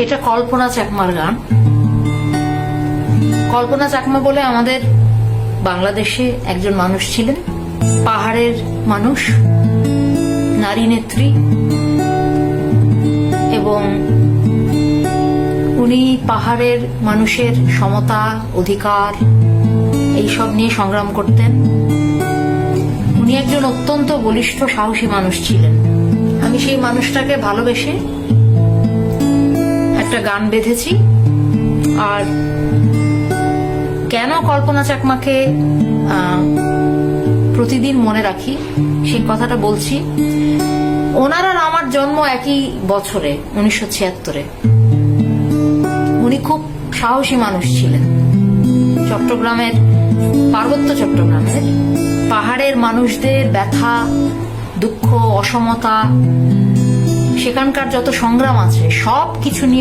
এটা কল্পনা চাকমার গান। কল্পনা চাকমা বলে আমাদের বাংলাদেশে একজন মানুষ ছিলেন। পাহাড়ের মানুষ, নারী নেত্রী। এবং উনি পাহাড়ের মানুষের সমতা, অধিকার, এইসব নিয়ে সংগ্রাম করতেন। উনি একজন অত্যন্ত বলিষ্ঠ, সাহসী মানুষ ছিলেন। আমি সেই মানুষটাকে ভালোবেসে একটা গান বেঁধেছি। আর কেন কল্পনা চাকমাকে প্রতিদিন মনে রাখি, সেই কথাটা বলছি। ওনার আর আমার জন্ম একই বছরে, উনিশশো ছিয়াত্তরে। উনি খুব সাহসী মানুষ ছিলেন। চট্টগ্রামের, পার্বত্য চট্টগ্রামের, পাহাড়ের মানুষদের ব্যথা, দুঃখ, অসমতা, সেখানকার যত সংগ্রাম আছে সব কিছু নিয়ে